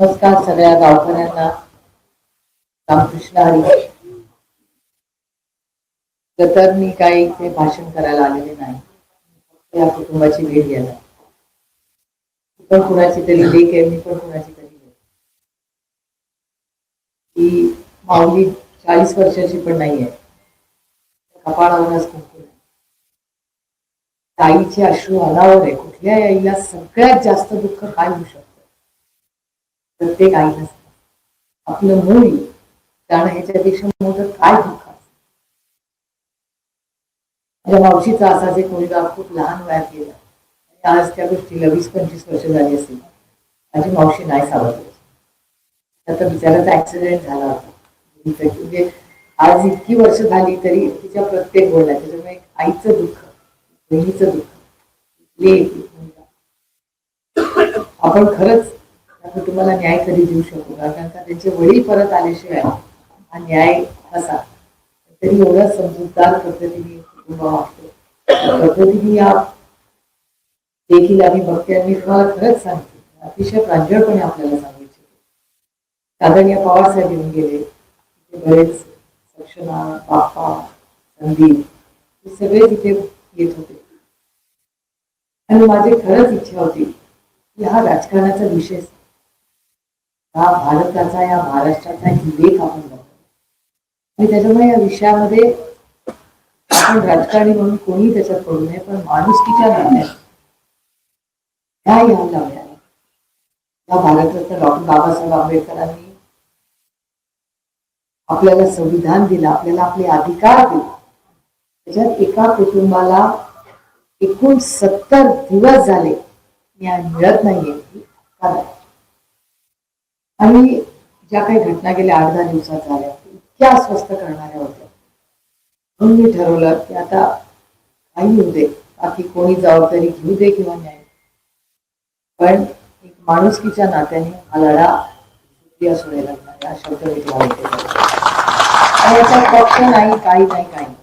नमस्कार सगळ्या गावकऱ्यांना रामकृष्ण हरी. तर मी काही इथे भाषण करायला आलेले नाही. या कुटुंबाची भेट घ्यायला ती पण कुणाची तरी लेख आहे मी पण कुणाची तरी ही माऊली चाळीस वर्षाची पण नाही आहे कपाळावरच कुंकू ताईचे अश्रू अनावर आहे कुठल्या आईला सगळ्यात जास्त दुःख काय होऊ शकतं? प्रत्येक आई नसतं आपलं मूल कारण ह्याच्यापेक्षा मोठं काय दुःख माझ्या मावशीचा असाच एक मुलगा खूप लहान वयात गेला. आणि आज त्या गोष्टीला वीस पंचवीस वर्ष झाली असेल. माझी मावशी नाही सावरली. आता बिचाराचा ऍक्सिडेंट झाला होता. म्हणजे आज इतकी वर्ष झाली तरी तिच्या प्रत्येक बोलला त्याच्यामुळे एक आईचं दुःख बहिणीचं दुःख आपण खरंच त्या कुटुंबाला न्याय कधी देऊ शकू कारण का त्यांचे वडील परत आल्याशिवाय हा न्याय कसा? तरी एवढ्या समजूतदार पद्धतीने कुटुंब वागतो. पद्धतीने या देखील आम्ही बघते आणि तुम्हाला खरंच सांगते. अतिशय प्रांजळपणे आपल्याला सांगू इच्छिते आदरणीय पवार साहेब येऊन गेले. तिथे बरेच सक्षमा बाप्पा संदीप हे सगळे तिथे येत होते. आणि माझी खरंच इच्छा होती की हा राजकारणाचा विषय हा भारताचा या महाराष्ट्राचा एक लेख आपण बघतो आणि त्याच्यामुळे या विषयामध्ये आपण राजकारणी म्हणून कोणी त्याच्यात पडू नये पण माणुसकीच्या नात्यात ह्या यायला लावल्या या भारताचं डॉक्टर बाबासाहेब आंबेडकरांनी आपल्याला संविधान दिलं आपल्याला आपले अधिकार दिले. त्याच्यात एका कुटुंबाला एकूण सत्तर दिवस झाले. न्याय मिळत नाहीये. कारण आणि ज्या काही घटना गेल्या आठ दहा दिवसात झाल्या इतक्या अस्वस्थ करणाऱ्या होत्या. म्हणून मी ठरवलं की आता काही होऊ दे. बाकी कोणी जबाबदारी घेऊ दे किंवा न्याय पण एक माणुसकीच्या नात्याने हा लढा सुटली सोडायला लागणार हा शब्द मी तुम्हाला पक्ष नाही काही नाही काही नाही.